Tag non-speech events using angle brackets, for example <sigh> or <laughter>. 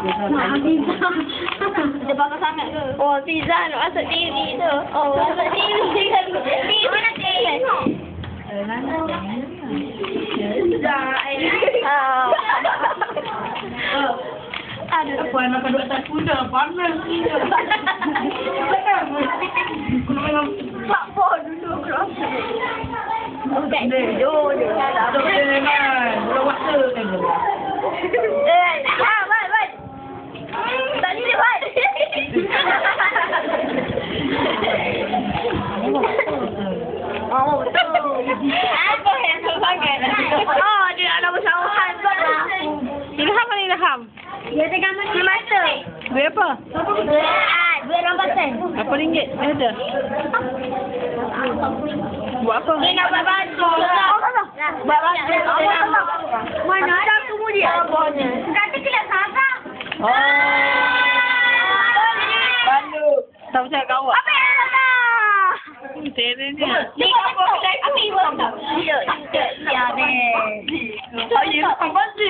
Eh. Eh, dulu. Dulu. Dia bakal sangat ke? Oh, pizza nak masuk TV tu. Oh, masuk TV <laughs> kan. TV mana TV? Pizza. Ah. Aduh. Apa yang makan dua kuda? Panas kuda. Kau nak main Pak Po dulu kerasa. Bukan dulu dia Tak boleh memang. Belum waktu. Eh, Oh, betul. Apa yang tu sangat? Oh, dia nak nama Syauhan pun lah. Ilham mana Ilham? Dia ada gambar mata. Duit apa? Dua, ah, dua. Berapa ringgit? Dia ada. Buat apa? Dia nak buat baju. Buat baju. Mana ada kemudian? Kata kena sabar. Oh. 手真係鳩啊！唔捨得呢？呢個我唔使，呢個唔要嘅，可以同我住。